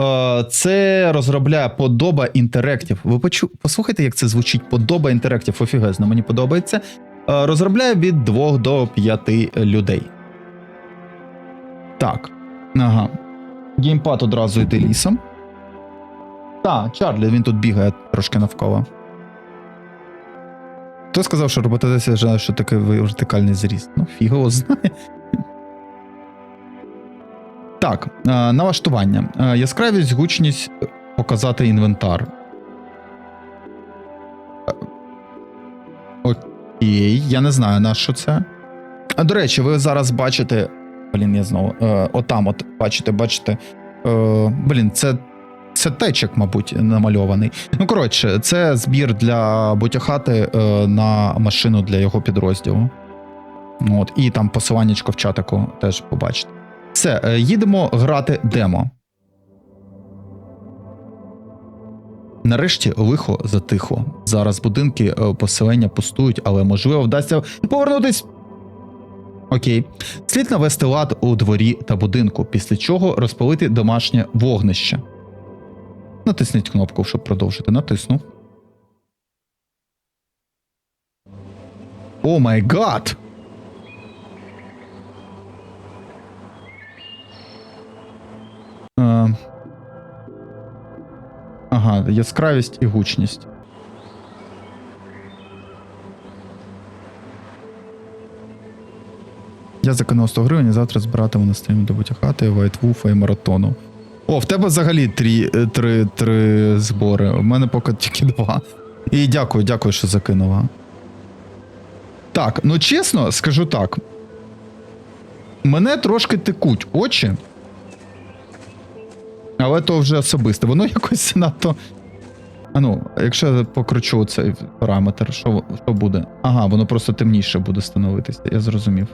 Е, Це розробляє Подоба Interactive. Ви почу... послухайте, як це звучить Подоба Interactive. Офігезно, мені подобається. Е, Розробляє від 2 до 5 людей. Так. Ага. Геймпад одразу йде лісом. Так, Чарлі, він тут бігає трошки навколо. Хто сказав, що знає, що таке вертикальний зріст? Ну, фіг його знає. Так, е, налаштування. Е, Яскравість, гучність, показати інвентар. Е, Окей, я не знаю, на що це. До речі, ви зараз бачите. Блін, я знову. Отам, от бачите, бачите. Блін, це. Це течик, мабуть, намальований. Ну, коротше, це збір для бутяхати на машину для його підрозділу. От, і там посиланнячко в чатику теж побачите. Все, е, їдемо грати демо. Нарешті лихо затихло. Зараз будинки е, поселення пустують, але можливо вдасться повернутись. Окей. Слід навести лад у дворі та будинку, після чого розпалити домашнє вогнище. Натисніть кнопку, щоб продовжити. Натисну. О май гад! Е, Ага, яскравість і гучність. Я закинув 100 гривень і завтра збиратиму на стрімі до хати, Вайтвуфа і маратону. О, в тебе взагалі три, е, три, три збори. У мене поки тільки два. І дякую, дякую, що закинула. Так, ну чесно, скажу так. Мене трошки текуть очі. Але то вже особисте. Воно якось надто. А ну, якщо я покручу цей параметр, що, що буде? Ага, воно просто темніше буде становитися, я зрозумів.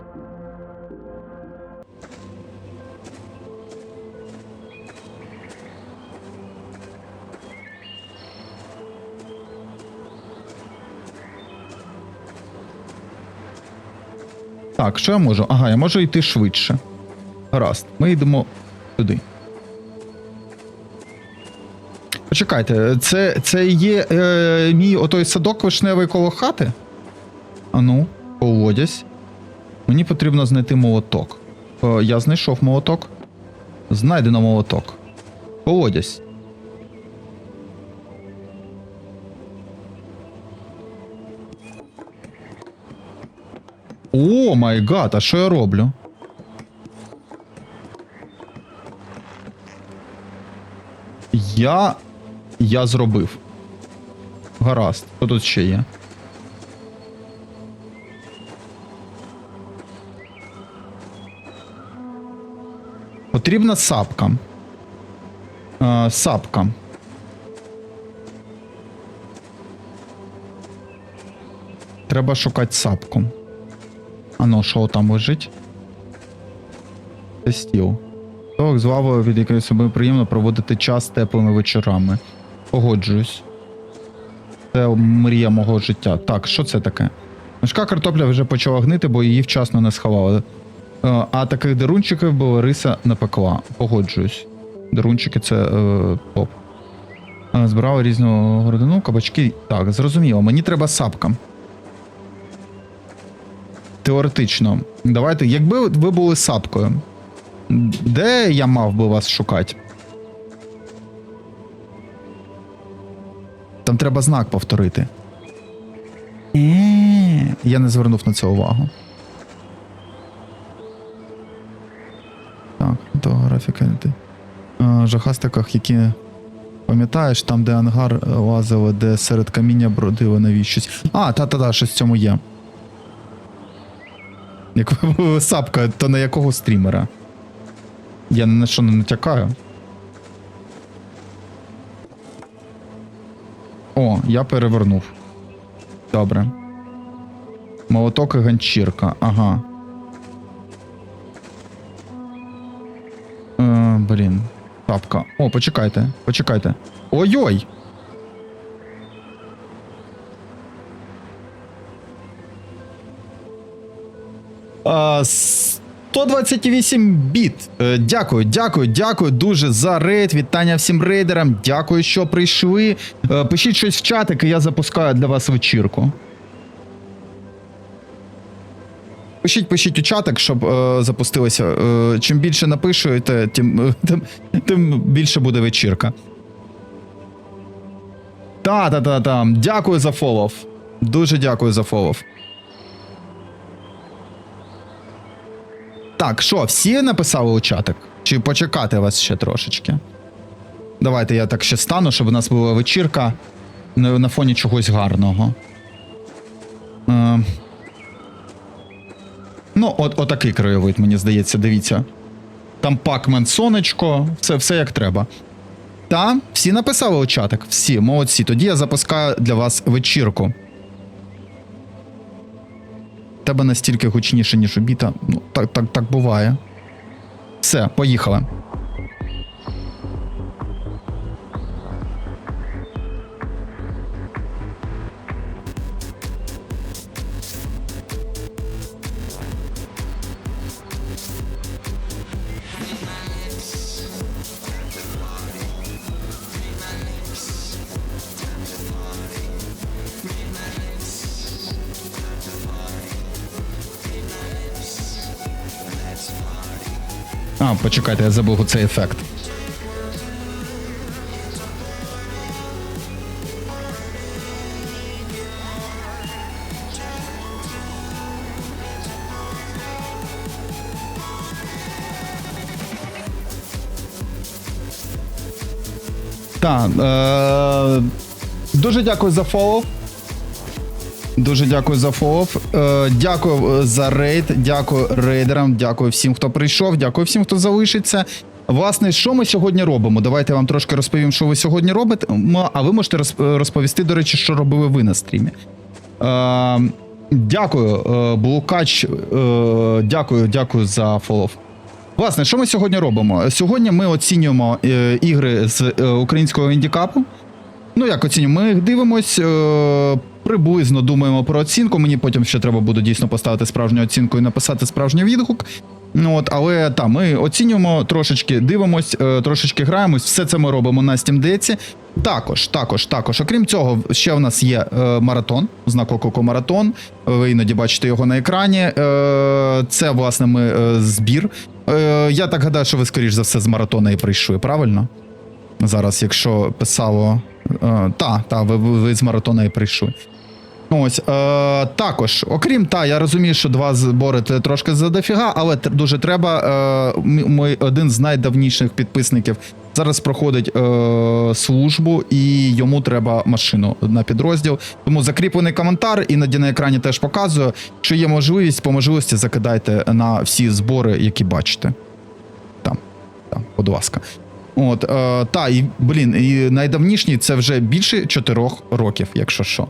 Так, що я можу? Ага, я можу йти швидше. Гаразд, ми йдемо туди. Почекайте, це, це є е, мій отой садок вишневий коло хати? Ану, поводясь. Мені потрібно знайти молоток. Е, я знайшов молоток. Знайдено молоток. Поводясь. О, май гад, а що я роблю? Я. Я зробив. Гаразд. Що тут ще є? Потрібна сапка. Е, сапка. Треба шукати сапку. А ну, що там лежить? Це стіл. Так, з лавою, від якої собі приємно проводити час теплими вечорами. Погоджуюсь. Це мрія мого життя. Так, що це таке? Мішка картопля вже почала гнити, бо її вчасно не сховали. Е, А таких дерунчиків було риса не пекла. Погоджуюсь. Дерунчики це е, топ. Е, Збирали різну городину, кабачки. Так, зрозуміло. Мені треба сапка. Теоретично. Давайте, якби ви були сапкою, де я мав би вас шукати? Там треба знак повторити. Е, Я не звернув на це увагу. Так, то графіка не ти. А, Жахастиках, які. Пам'ятаєш, там, де ангар е, лазили, де серед каміння бродили навіщось. А, та-та-та, щось в цьому є. Як сапка, то на якого стрімера? Я на що не натякаю. О, я перевернув. Добре. Молоток і ганчірка, ага. Е, блін. Тапка. О, почекайте, почекайте. Ой-ой! А. 128 біт. Е, Дякую, дякую, дякую дуже за рейд. Вітання всім рейдерам. Дякую, що прийшли. Е, Пишіть щось в чатик, і я запускаю для вас вечірку. Пишіть, пишіть у чатик, щоб е, запустилося. Е, чим більше напишете, тим, е, тим, тим більше буде вечірка. Та, та, та, та. Дякую за фолов. Дуже дякую за фолов. Так, що, всі написали у чатик? Чи почекати вас ще трошечки? Давайте я так ще стану, щоб у нас була вечірка на, фоні чогось гарного. Е, ну, от, отакий краєвид, мені здається, дивіться. Там пакмен сонечко, все, все як треба. Та, всі написали у чатик, всі, молодці. Тоді я запускаю для вас вечірку. Тебе настільки гучніше, ніж у біта. Ну, так, так, так буває. Все, поїхали. А, почекайте, я забув цей ефект. Так, е- дуже дякую за фоллоу. Дуже дякую за фолов. Е, дякую е, за рейд. Дякую рейдерам. Дякую всім, хто прийшов. Дякую всім, хто залишиться. Власне, що ми сьогодні робимо? Давайте я вам трошки розповім, що ви сьогодні робите. А ви можете розповісти, до речі, що робили ви на стрімі. Е, дякую, е, Блукач. Е, дякую, дякую за фолов. Власне, що ми сьогодні робимо? Сьогодні ми оцінюємо е, ігри з е, українського індікапу. Ну, як оцінюємо? Ми дивимось, е, приблизно думаємо про оцінку. Мені потім ще треба буде дійсно поставити справжню оцінку і написати справжній відгук. Ну, от, але та, ми оцінюємо, трошечки дивимось, е, трошечки граємось. Все це ми робимо на Steam Deck. Також, також, також. Окрім цього, ще в нас є е, маратон, знак оклику маратон. Ви іноді бачите його на екрані. Е, це, власне, ми е, збір. Е, я так гадаю, що ви, скоріш за все, з маратона і прийшли, правильно? Зараз, якщо писало. Е, та, та, ви, ви з маратона і прийшли. Ось, е, також, окрім та, я розумію, що два збори трошки задофіга, але дуже треба. Е, ми один з найдавніших підписників зараз проходить е, службу, і йому треба машину на підрозділ. Тому закріплений коментар, іноді на екрані теж показую. Що є можливість, по можливості закидайте на всі збори, які бачите. Там, там, будь ласка. От, е, та, і, блін, і найдавнішній це вже більше чотирьох років, якщо що.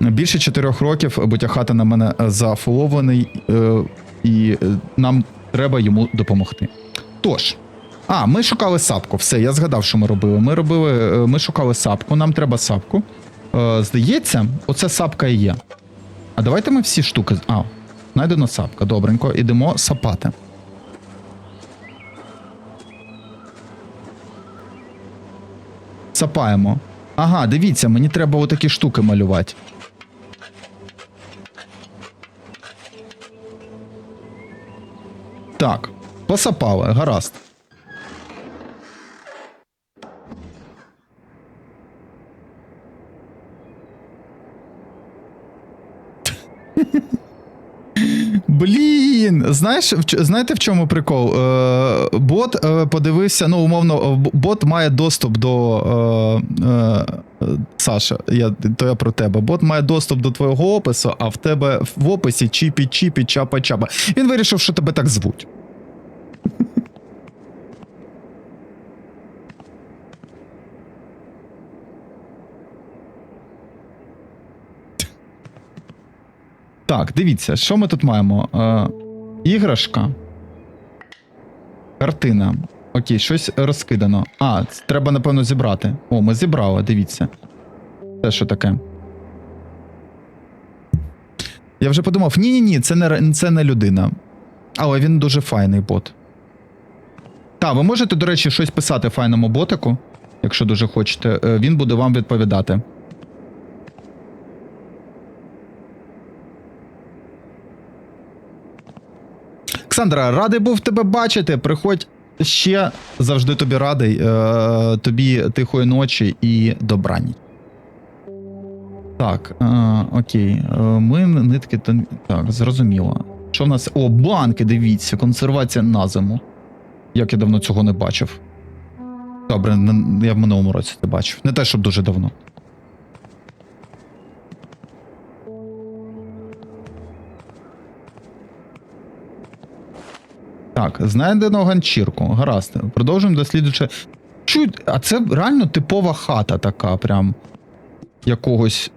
Більше чотирьох років Бутя хата на мене зафолований, е, і е, нам треба йому допомогти. Тож, а, ми шукали сапку. Все, я згадав, що ми робили. Ми робили, е, ми шукали сапку, нам треба сапку. Е, здається, оце сапка і є. А давайте ми всі штуки. А, знайдено сапка. Добренько, ідемо сапати. Сапаємо. Ага, дивіться, мені треба отакі штуки малювати. Так, посапали, гаразд. Блін, знаєш, знаєте в чому прикол? Е, бот е, подивився, ну, умовно, бот має доступ до. Е, е, Саша, я, то я про тебе. Бот має доступ до твого опису, а в тебе в описі чіпі-чіпі, чапа-чапа. Він вирішив, що тебе так звуть. Так, дивіться, що ми тут маємо? Е, іграшка. Картина. Окей, щось розкидано. А, треба, напевно, зібрати. О, ми зібрали, дивіться. Це що таке? Я вже подумав: ні-ні ні, це не, це не людина. Але він дуже файний бот. Так, ви можете, до речі, щось писати файному ботику, якщо дуже хочете. Е, Він буде вам відповідати. Олександра, радий був тебе бачити. Приходь ще завжди тобі радий. Е, тобі тихої ночі і добрані. Так, е, окей. Е, ми нитки. Так, зрозуміло. Що в нас? О, банки, дивіться, консервація на зиму. Як я давно цього не бачив. Добре, я в минулому році це бачив. Не те, щоб дуже давно. Так, знайдено ганчірку. Гаразд. Продовжуємо досліджувати. Чуть, а це реально типова хата така, прям якогось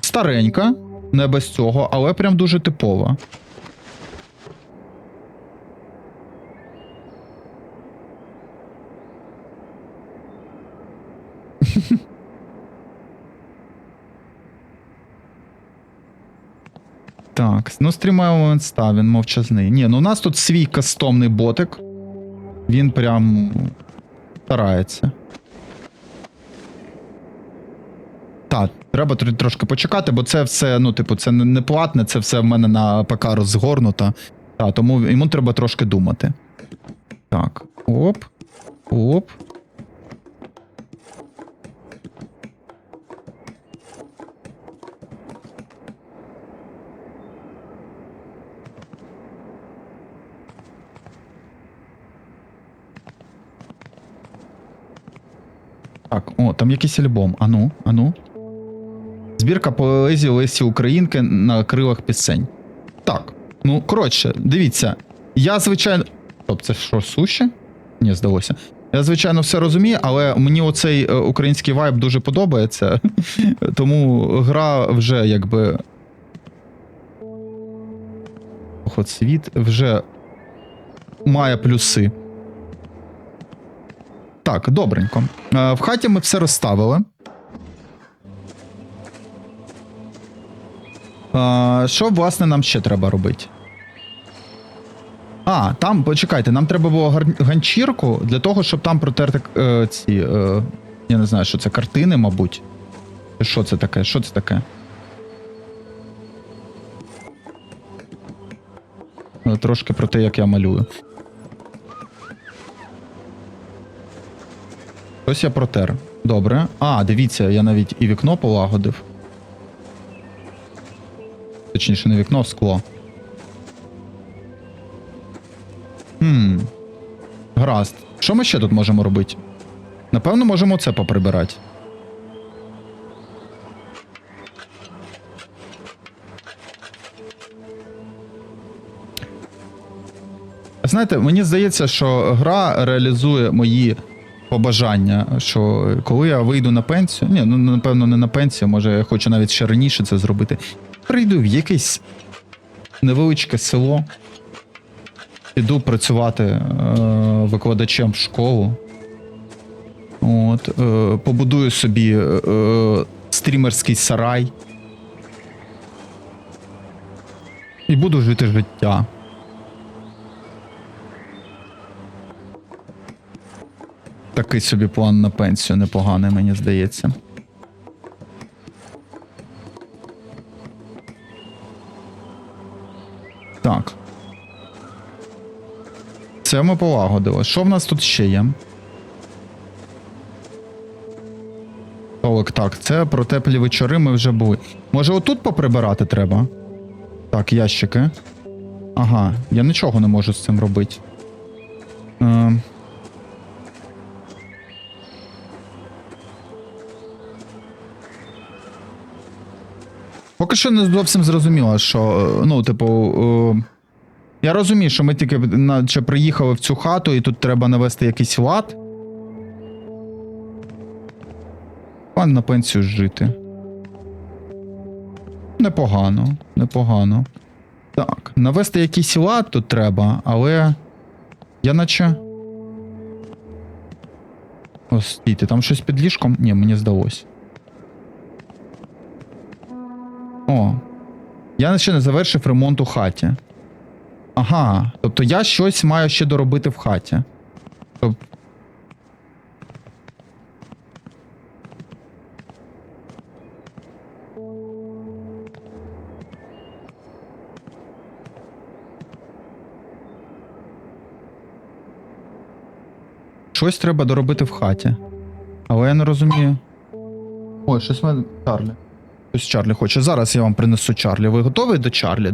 старенька, не без цього, але прям дуже типова. Так, ну стрімаємо став, він мовчазний. Ні, ну у нас тут свій кастомний ботик. Він прям старається. Так, треба тр- трошки почекати, бо це все, ну, типу, це не платне, це все в мене на ПК розгорнуто. Так, тому йому треба трошки думати. Так, оп. Оп. Так, о, там якийсь альбом. Ану, ану. Збірка поезії Лесі Українки на крилах пісень. Так. Ну, коротше, дивіться. Я, звичайно. Стоп, це що, суші? Ні, здалося. Я, звичайно, все розумію, але мені оцей е, український вайб дуже подобається. Тому гра вже якби. От світ вже має плюси. Так, добренько. Е, В хаті ми все розставили. Е, Що, власне, нам ще треба робити? А, там, почекайте, нам треба було ганчірку для того, щоб там протерти е, ці. Е, я не знаю, що це картини, мабуть. Що це таке? Що це таке? Е, Трошки про те, як я малюю. Ось я протер. Добре. А, дивіться, я навіть і вікно полагодив. Точніше, не вікно, а скло. Хм. Гаразд. Що ми ще тут можемо робити? Напевно, можемо це поприбирати. Знаєте, мені здається, що гра реалізує мої побажання, що коли я вийду на пенсію, ні, ну напевно, не на пенсію, може я хочу навіть ще раніше це зробити. Прийду в якесь невеличке село, піду працювати е, викладачем в школу. От, е, побудую собі е, е, стрімерський сарай. І буду жити життя. Такий собі план на пенсію непоганий, мені здається. Так. Це ми полагодили. Що в нас тут ще є? Толик, так, це про теплі вечори ми вже були. Може, отут поприбирати треба? Так, ящики. Ага, я нічого не можу з цим робити. Е, Поки що не зовсім зрозуміло, що, е, ну, типу, е, я розумію, що ми тільки наче приїхали в цю хату, і тут треба навести якийсь лад. Пан на пенсію жити. Непогано, непогано. Так, навести якийсь лад тут треба, але. Я наче. О, стійте, там щось під ліжком? Ні, мені здалось. Я ще не завершив ремонт у хаті. Ага. Тобто я щось маю ще доробити в хаті. Тоб- Щось треба доробити в хаті. Але я не розумію. Ой, щось мене Чарлі. Щось Чарлі хоче. Зараз я вам принесу Чарлі. Ви готові до Чарлі?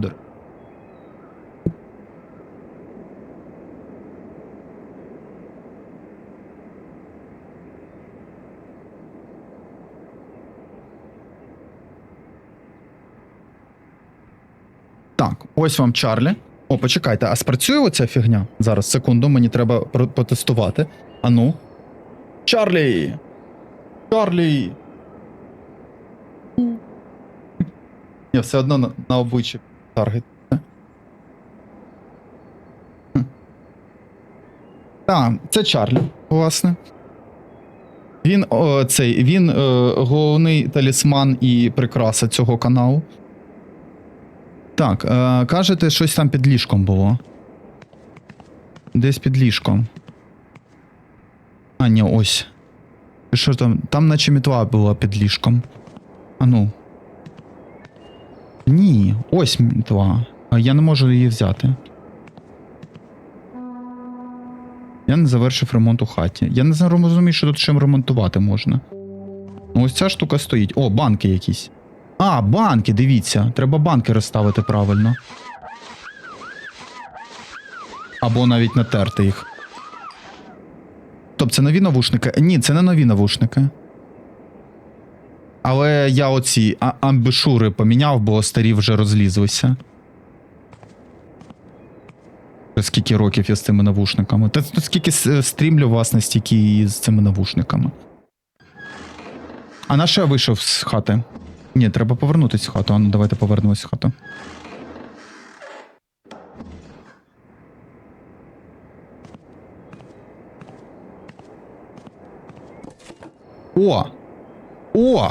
Так, ось вам Чарлі. О, почекайте, а спрацює оця фігня? Зараз, секунду, мені треба про- потестувати. Ану. Чарлі! Чарлі! Ні, все одно на, на обличчі таргет. Так, це Чарлі, власне. Він о, цей, він е, головний талісман і прикраса цього каналу. Так, е, кажете, щось там під ліжком було. Десь під ліжком. А, ні, ось. Що там? Там наче мітла була під ліжком. А ну. Ні, ось мітла. А я не можу її взяти. Я не завершив ремонт у хаті. Я не розумію, що тут чим ремонтувати можна. Ну, ось ця штука стоїть. О, банки якісь. А, банки, дивіться. Треба банки розставити правильно. Або навіть натерти їх. Тобто це нові навушники? Ні, це не нові навушники. Але я оці амбішури поміняв, бо старі вже розлізлися. Скільки років я з цими навушниками? Та скільки стрімлю, власне, стільки і з цими навушниками. А на що я вийшов з хати? Ні, треба повернутися в хату. А ну давайте повернемось в хату. О! О!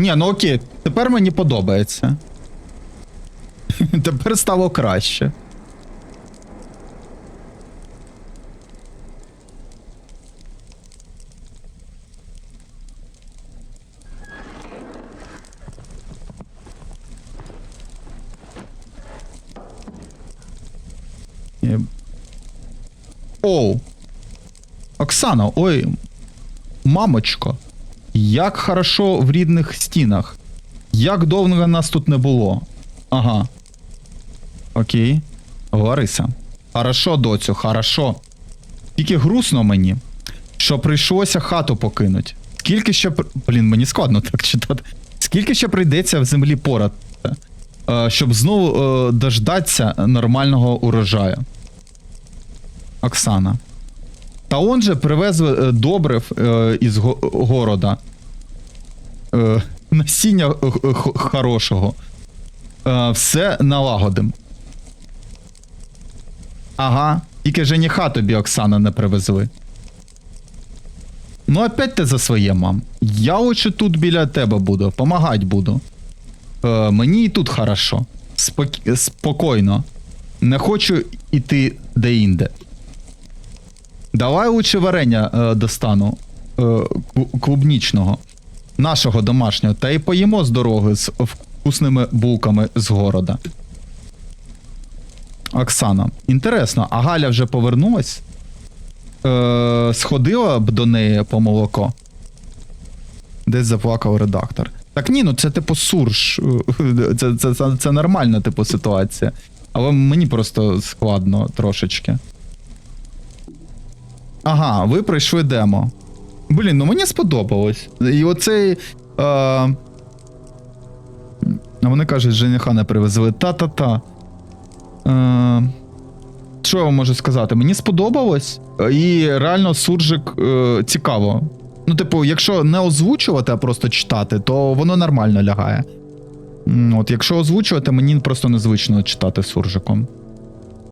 Ні, ну окей, тепер мені подобається. Тепер стало краще. Оу. Оксана, ой, мамочко, як хорошо в рідних стінах. Як довго нас тут не було. Ага. Окей. Лариса. Хорошо, доцю, хорошо. Тільки грустно мені, що прийшлося хату покинуть. Скільки ще. Блін, мені складно так читати. Скільки ще прийдеться в землі порати, е, щоб знову е, дождатися нормального урожаю. Оксана. Та он же привезли е, добрив із го- города. Е, насіння е, хорошого. Е, все налагодим. Ага. Тільки жениха тобі, Оксана, не привезли. Ну, опять ти за своє, мам. Я очі тут біля тебе буду, помагать буду. Е, мені і тут хорошо. Спок... Спокійно. Не хочу іти де-інде. Давай лучше варення е, достану е, клубнічного, нашого домашнього, та й поїмо з дороги з вкусними булками з города. Оксана, інтересно, а Галя вже повернулась? Е, сходила б до неї по молоко? Десь заплакав редактор. Так ні, ну це типу сурж. Це, це, це, це нормальна типу ситуація. Але мені просто складно трошечки. Ага, ви пройшли демо. Блін, ну мені сподобалось. І оцей. А вони кажуть, жениха не привезли. Та-та-та. Е... Що я вам можу сказати? Мені сподобалось. І реально суржик е... цікаво. Ну, типу, якщо не озвучувати, а просто читати, то воно нормально лягає. От, якщо озвучувати, мені просто незвично читати суржиком.